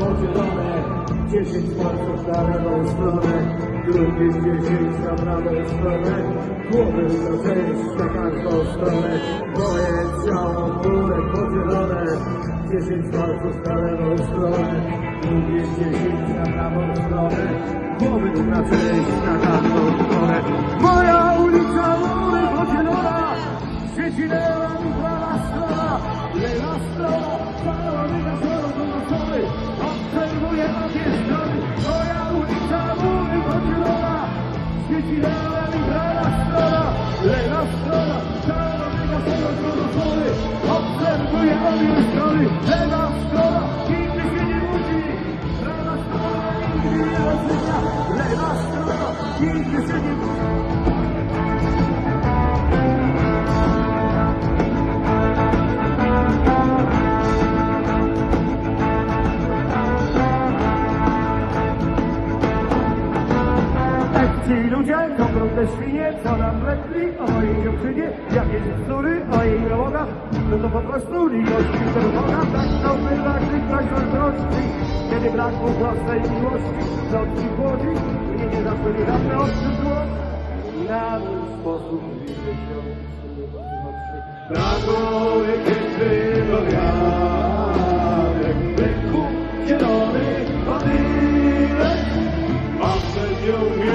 podzielone Dziesięć palców na lewą stronę Drugie dziesięć na prawą stronę Głowy część na każdą stronę Moje ciało w górę podzielone Dziesięć palców na lewą stronę Drugie dziesięć na prawą stronę Głowy część na każdą stronę Nigdy się nie budzi Ci ludzie kopią te świnie, co nam lekli. O mojej dziewczynie Jakieś bzdury o jej nałogach, no to po prostu miłości czerwona. Tak to bywa przykrość zazdrości, kiedy brakło własnej miłości Nocy chłodzi, mnie nie zaczęli dawne odczytło Na mój sposób widzę się, Pragoły kiedy do wiatrek, byku zielony, patylek, a przed nią